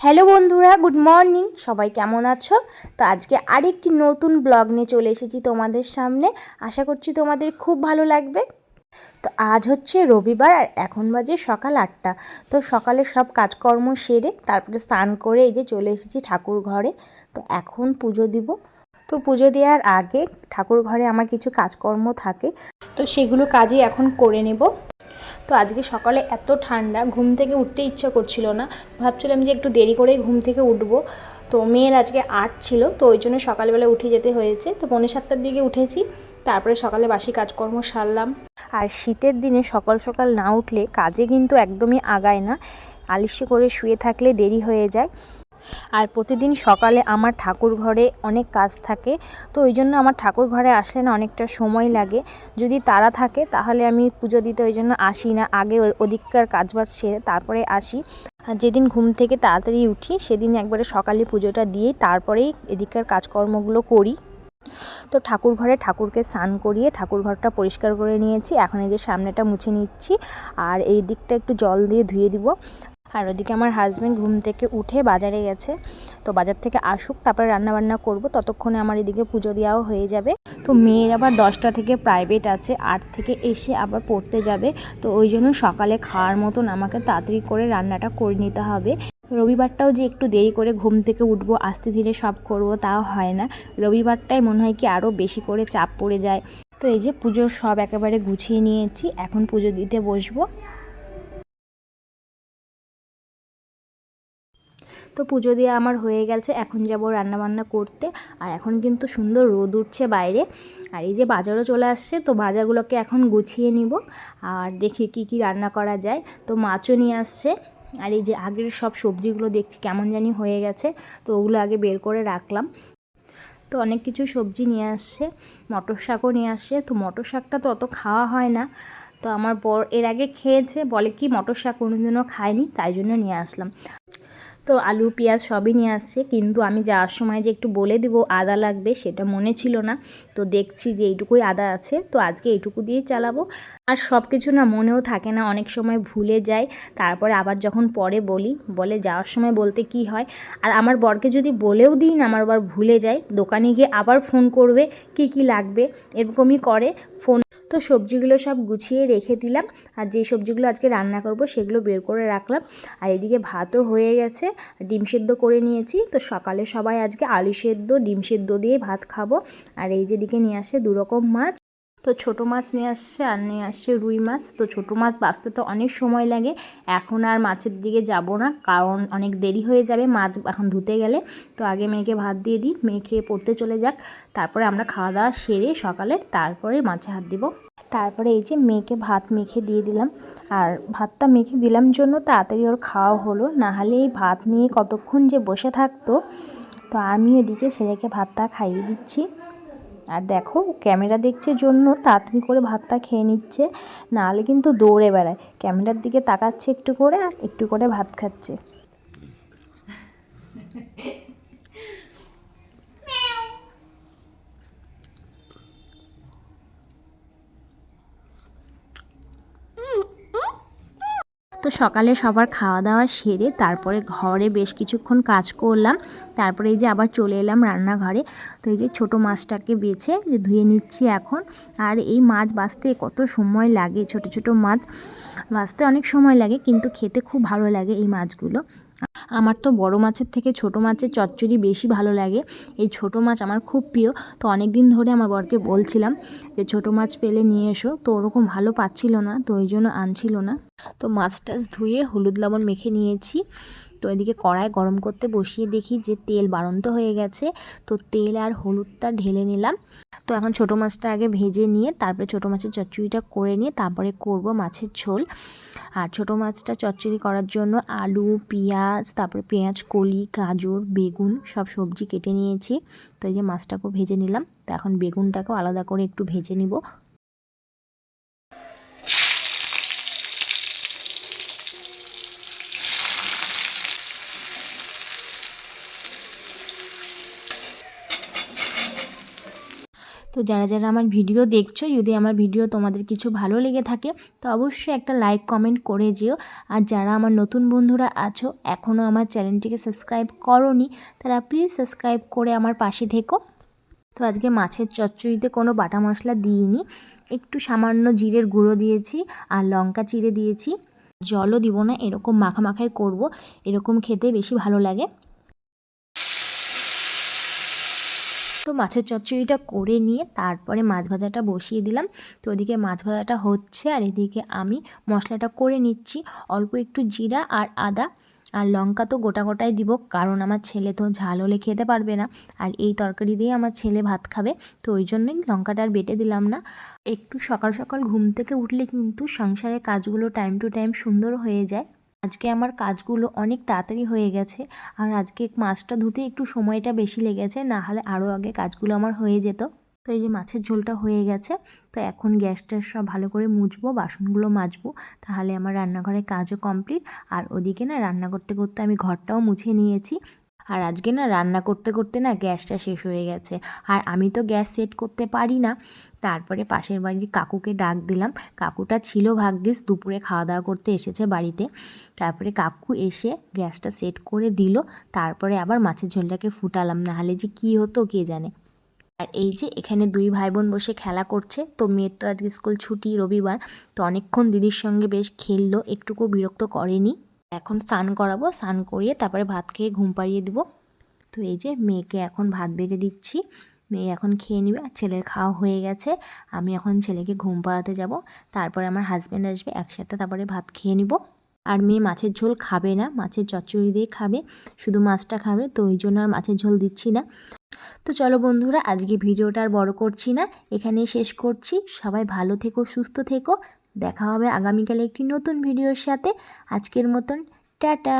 Hello বন্ধুরা, good morning. সবাই কেমন আছো? তো আজকে আরেকটি নতুন ব্লগ নিয়ে চলে এসেছি তোমাদের সামনে। আশা করছি তোমাদের খুব ভালো লাগবে। তো আজ হচ্ছে রবিবার আর এখন বাজে সকাল আটটা। তো সকালে সব কাজকর্ম সেরে তারপরে স্নান করে এই যে চলে এসেছি ঠাকুর ঘরে। তো এখন পুজো দিব। তো পুজো দেওয়ার আগে ঠাকুর ঘরে আমার কিছু কাজকর্ম থাকে। তো সেগুলো কাজই এখন করে নেব। তো আজকে সকালে এত ঠান্ডা, ঘুম থেকে উঠতে ইচ্ছা করছিল না। ভাবছিলাম যে একটু দেরি করেই ঘুম থেকে উঠবো। তো মেয়ের আজকে আর্ট ছিল, তো ওই জন্য সকালবেলা উঠে যেতে হয়েছে। তো পৌনে সাতটার দিকে উঠেছি, তারপরে সকালে বাসি কাজকর্ম সারলাম। আর শীতের দিনে সকাল সকাল না উঠলে কাজে কিন্তু একদমই আগায় না। আলিস্য করে শুয়ে থাকলে দেরি হয়ে যায়। আর প্রতিদিন সকালে আমার ঠাকুর ঘরে অনেক কাজ থাকে, তো ওই জন্য আমার ঠাকুর ঘরে আসলে না অনেকটা সময় লাগে। যদি তারা থাকে তাহলে আমি পুজো দিতে ওই জন্য আসি না, আগে ওদিককার কাজবাজ সেরে তারপরে আসি। আর যেদিন ঘুম থেকে তাড়াতাড়ি উঠি সেদিন একবারে সকালে পুজোটা দিয়ে তারপরেই এদিককার কাজকর্মগুলো করি। তো ঠাকুর ঘরে ঠাকুরকে স্নান করিয়ে ঠাকুর ঘরটা পরিষ্কার করে নিয়েছি। এখন এই যে সামনেটা মুছে নিচ্ছি, আর এই দিকটা একটু জল দিয়ে ধুয়ে দিব। আর ওদিকে আমার হাজব্যান্ড ঘুম থেকে উঠে বাজারে গেছে। তো বাজার থেকে আসুক, তারপরে রান্নাবান্না করব। ততক্ষণে আমার এদিকে পুজো দেওয়াও হয়ে যাবে। তো মেয়ের আবার দশটা থেকে প্রাইভেট আছে। আট থেকে এসে আবার পড়তে যাবে। তো ওই জন্য সকালে খাওয়ার মতন আমাকে তাড়াতাড়ি করে রান্নাটা করে নিতে হবে। রবিবারটাও যে একটু দেরি করে ঘুম থেকে উঠবো, আস্তে ধীরে সব করব, তাও হয় না। রবিবারটাই মনে হয় কি আরও বেশি করে চাপ পড়ে যায়। তো এই যে পুজোর সব একেবারে গুছিয়ে নিয়েছি। এখন পুজো দিতে বসবো। তো পুজো দিয়ে আমার হয়ে গেছে, এখন যাব রান্নাবান্না করতে। আর এখন কিন্তু সুন্দর রোদ উঠছে বাইরে। আর এই যে বাজারও চলে আসছে, তো বাজারগুলোকে এখন গুছিয়ে নিব। আর দেখি কি কি রান্না করা যায়। তো মাছও নিয়ে আসছে। আর এই যে আগের সব সবজিগুলো দেখছি কেমন জানি হয়ে গেছে, তো ওগুলো আগে বের করে রাখলাম। তো অনেক কিছু সবজি নিয়ে আসছে, মটর শাকও নিয়ে আসছে। তো মটর শাকটা তো অত খাওয়া হয় না। তো আমার বর এর আগে খেয়েছে, বলে কি মটর শাক কোনোদিনও খায়নি, তাই জন্য নিয়ে আসলাম। তো আলু, পেঁয়াজ সবই নিয়ে আসছে। কিন্তু আমি যাওয়ার সময় যে একটু বলে দিব, আদা লাগবে সেটা মনে ছিল না। তো দেখছি যে এইটুকুই আদা আছে, তো আজকে এইটুকু দিয়েই চালাবো। আর সব কিছু না মনেও থাকে না, অনেক সময় ভুলে যায় তারপরে আবার যখন পরে বলি, বলে যাওয়ার সময় বলতে কি হয়? আর আমার বরকে যদি বলেও দিই না, আমার আবার ভুলে যায়। দোকানে গিয়ে আবার ফোন করবে, কি কি লাগবে, এরকমই করে ফোন। তো সবজিগুলো সব গুছিয়ে রেখে দিলাম। আর যে সবজিগুলো আজকে রান্না করব, সেগুলো বের করে রাখলাম। আর এদিকে ভাতও হয়ে গেছে। ডিম সেদ্ধ করে নিয়েছি। তো সকালে সবাই আজকে আলু সেদ্ধ, ডিম সেদ্ধ দিয়ে ভাত খাব। আর এই যেদিকে নিয়ে আসে দুরকম মাছ। তো ছোট মাছ নিয়ে আসছে আর নিয়ে আসছে রুই মাছ। তো ছোট মাছ বাঁচতে তো অনেক সময় লাগে। এখন আর মাছের দিকে যাব না কারণ অনেক দেরি হয়ে যাবে মাছ এখন ধুতে গেলে। তো আগে মেয়েকে ভাত দিয়ে দিই, মেয়ে খেয়ে পড়তে চলে যাক। তারপরে আমরা খাওয়া দাওয়া সেরে সকালে তারপরে মাছে হাত দিব। তারপরে এই যে মেয়েকে ভাত মেখে দিয়ে দিলাম। আর ভাতটা মেখে দিলাম জন্য তাড়াতাড়ি ওর খাওয়া হলো। না হলে এই ভাত নিয়ে কতক্ষণ যে বসে থাকতো, তো আমি ওদিকে ছেলেকে ভাতটা খাইয়ে দিচ্ছি। আর দেখো, ক্যামেরা দেখছে জন্য তাড়াতাড়ি করে ভাতটা খেয়ে নিচ্ছে। নাহলে কিন্তু দৌড়ে বেড়ায়। ক্যামেরার দিকে তাকাচ্ছে একটু করে আর একটু করে ভাত খাচ্ছে। তো সকালে সবার খাওয়া দাওয়া সেরে তারপরে ঘরে বেশ কিছুক্ষণ কাজ করলাম। তারপরে এই যে আবার চলে এলাম রান্নাঘরে। তো এই যে ছোট মাছটাকে বেছে ধুয়ে নিচ্ছি এখন। আর এই মাছ বাঁচতে কত সময় লাগে? ছোট ছোট মাছ বাঁচতে অনেক সময় লাগে, কিন্তু খেতে খুব ভালো লাগে এই মাছগুলো। আমার তো বড় মাছের থেকে ছোট মাছের চচ্চড়ি বেশি ভালো লাগে। এই ছোট মাছ আমার খুব প্রিয়। তো অনেক দিন ধরে আমার বরকে বলছিলাম যে, ছোট মাছ পেলে নিয়ে এসো। তো ওরকম ভালো পাচ্ছিল না, তো ওই জন্য আনছিল না। তো মাছ টাছ ধুয়ে হলুদ লবণ মেখে নিয়েছি। তো এদিকে কড়াই গরম করতে বসিয়ে দেখি যে তেল বাড়ন্ত হয়ে গেছে। তো তেল আর হলুদটা ঢেলে নিলাম। তো এখন ছোটো মাছটা আগে ভেজে নিয়ে, তারপরে ছোটো মাছের চচ্চড়িটা করে নিয়ে তারপরে করব মাছের ঝোল। আর ছোটো মাছটা চচ্চড়ি করার জন্য আলু, পেঁয়াজ, তারপরে পেঁয়াজ, কলি, গাজর, বেগুন সব সবজি কেটে নিয়েছি। তো এই যে মাছটাকেও ভেজে নিলাম। তো এখন বেগুনটাকেও আলাদা করে একটু ভেজে নিব। তো যারা যারা আমার ভিডিও দেখছ, যদি আমার ভিডিও তোমাদের কিছু ভালো লেগে থাকে, তো অবশ্যই একটা লাইক, কমেন্ট করে যেও। আর যারা আমার নতুন বন্ধুরা আছো এখনও আমার চ্যানেলটিকে সাবস্ক্রাইব করনি, তারা প্লিজ সাবস্ক্রাইব করে আমার পাশে থেকো। তো আজকে মাছের চচ্চড়িতে কোনো বাটা মশলা দিইনি। একটু সামান্য জিরের গুঁড়ো দিয়েছি আর লঙ্কা চিড়ে দিয়েছি। জলও দিব না, এরকম মাখামাখাই করব, এরকম খেতে বেশি ভালো লাগে। তো মাছের চচ্চড়িটা করে নিয়ে তারপরে মাছ ভাজাটা বসিয়ে দিলাম। তো ওদিকে মাছ ভাজাটা হচ্ছে আর এদিকে আমি মশলাটা করে নিচ্ছি। অল্প একটু জিরা আর আদা আর লঙ্কা তো গোটা গোটাই দিব, কারণ আমার ছেলে তো ঝাল হলে খেতে পারবে না। আর এই তরকারি দিয়ে আমার ছেলে ভাত খাবে, তো ওই জন্যই লঙ্কাটা আর বেটে দিলাম না। একটু সকাল সকাল ঘুম থেকে উঠলে কিন্তু সংসারের কাজগুলো টাইম টু টাইম সুন্দর হয়ে যায়। আজকে আমার কাজগুলো অনেক তাড়াতাড়ি হয়ে গেছে আর আজকে মাছটা ধুতে একটু সময়টা বেশি লেগেছে, না হলে আরও আগে কাজগুলো আমার হয়ে যেত। তো এই যে মাছের ঝোলটা হয়ে গেছে, তো এখন গ্যাসটা সব ভালো করে মুছবো, বাসনগুলো মাজবো, তাহলে আমার রান্নাঘরের কাজও কমপ্লিট। আর ওদিকে না রান্না করতে করতে আমি ঘরটাও মুছে নিয়েছি আর আজকে না রান্না করতে করতে না গ্যাসটা শেষ হয়ে গেছে। আর আমি তো গ্যাস সেট করতে পারি না। তারপরে পাশের বাড়ির কাকুকে ডাক দিলাম। কাকুটা ছিল ভাগ্যিস, দুপুরে খাওয়া দাওয়া করতে এসেছে বাড়িতে। তারপরে কাকু এসে গ্যাসটা সেট করে দিল। তারপরে আবার মাছের ঝোলটাকে ফুটালাম। নাহলে যে কী হতো কে জানে। আর এই যে এখানে দুই ভাই বোন বসে খেলা করছে। তো মেয়ের তো আজকে স্কুল ছুটি রবিবার। তো অনেকক্ষণ দিদির সঙ্গে বেশ খেললো। একটুকু বিরক্ত করেনি। এখন স্নান করাবো, স্নান করিয়ে তারপরে ভাত খেয়ে ঘুম পাড়িয়ে দেবো। তো এই যে মেয়েকে এখন ভাত বেড়ে দিচ্ছি, মেয়ে এখন খেয়ে নেবে, আর ছেলের খাওয়া হয়ে গেছে। আমি এখন ছেলেকে ঘুম পাড়াতে যাব, তারপরে আমার হাজব্যান্ড আসবে, একসাথে তারপরে ভাত খেয়ে নিব। আর মেয়ে মাছের ঝোল খাবে না, মাছের চচ্চড়ি দিয়ে খাবে, শুধু মাছটা খাবে, তো ওই জন্য আর মাছের ঝোল দিচ্ছি না। তো চলো বন্ধুরা, আজকে ভিডিওটা আর বড় করছি না, এখানেই শেষ করছি। সবাই ভালো থেকো, সুস্থ থেকো দেখা হবে আগামীকালে একটি নতুন ভিডিওর সাথে। আজকের মতন টাটা।